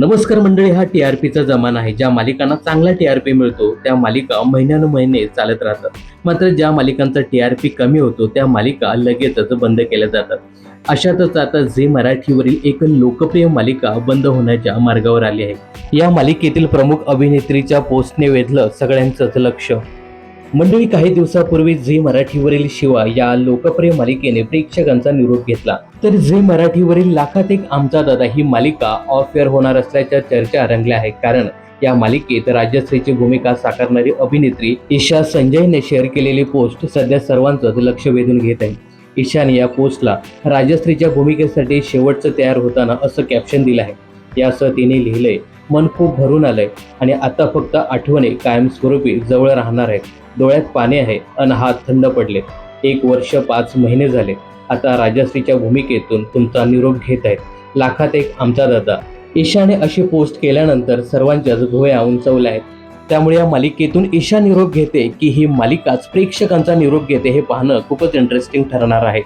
नमस्कार मंडळी हा टी आर पीचा जमाना आहे. ज्या मालिकांना चांगला टी आर पी मिळतो त्या मालिका महिन्यानुमहिने चालत राहतात. मात्र ज्या मालिकांचा टी आर पी कमी होतो त्या मालिका लगेचच बंद केल्या जातात. अशातच आता झी मराठीवरील एक लोकप्रिय मालिका बंद होण्याच्या मार्गावर आली आहे. या मालिकेतील प्रमुख अभिनेत्रीच्या पोस्टने वेधलं सगळ्यांचंच लक्ष. मंडळी काही दिवसापूर्वी झी मराठीवरील शिवा या लोकप्रिय मालिकेने प्रेक्षकांचा निरोप घेतला. तर झी मराठीवरील लाखात एक आमचा दादा ही मालिका ऑफ एअर होणार असल्याच्या चर्चा रंगल्या आहेत. कारण या मालिकेत राजश्रीची भूमिका साकारणारी अभिनेत्री ईशा संजयने शेअर केलेली पोस्ट सध्या सर्वांचंच लक्ष वेधून घेत आहे. ईशाने या पोस्टला राजश्रीच्या भूमिकेसाठी शेवटचं तयार होताना असं कॅप्शन दिलं आहे. यासह तिने लिहिलंय मन खूप भरून आलंय आणि आता फक्त आठवणे कायमस्वरूपी जवळ राहणार आहेत. डोळ्यात पाणी आहे अन हात थंड पडले. एक वर्ष पाच महिने झाले. आता राजश्रीच्या भूमिकेतून तुमचा निरोप घेत आहेत. लाखात एक आमचा दादा. ईशाने अशी पोस्ट केल्यानंतर सर्वांच्याच भुवया उंचवल्या आहेत. त्यामुळे या मालिकेतून ईशा निरोप घेते की ही मालिकाच प्रेक्षकांचा निरोप घेते हे पाहणं खूपच इंटरेस्टिंग ठरणार आहे.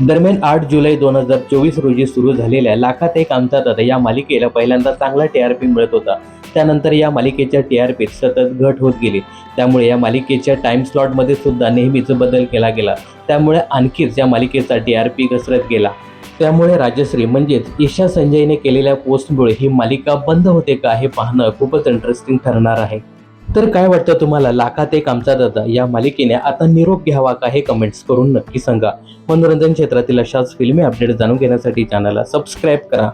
दरम्यान आठ जुलै दोन हजार चोवीस रोजी सुरू झालेल्या लाखात एक आमचा दादा या मालिकेला पहिल्यांदा चांगला टी आर पी मिळत होता. त्यानंतर या मालिकेच्या टी आर पीत सतत घट होत गेली. त्यामुळे या मालिकेच्या टाइम स्लॉटमध्ये सुद्धा नेहमीच बदल केला गेला. त्यामुळे आणखीच या मालिकेचा टी आर पी घसरत गेला. त्यामुळे राजश्री म्हणजेच ईशा संजयने केलेल्या पोस्टमुळे ही मालिका बंद होते का हे पाहणं खूपच इंटरेस्टिंग ठरणार आहे. तर काय वाटतं तुम्हाला? लाखात एक आमचा दादा या मालिकेने आता निरोप घ्यावा का हे कमेंट्स करून नक्की सांगा. मनोरंजन क्षेत्रातील अशाच फिल्मी अपडेट जाणून घेण्यासाठी चॅनलला सबस्क्राईब करा.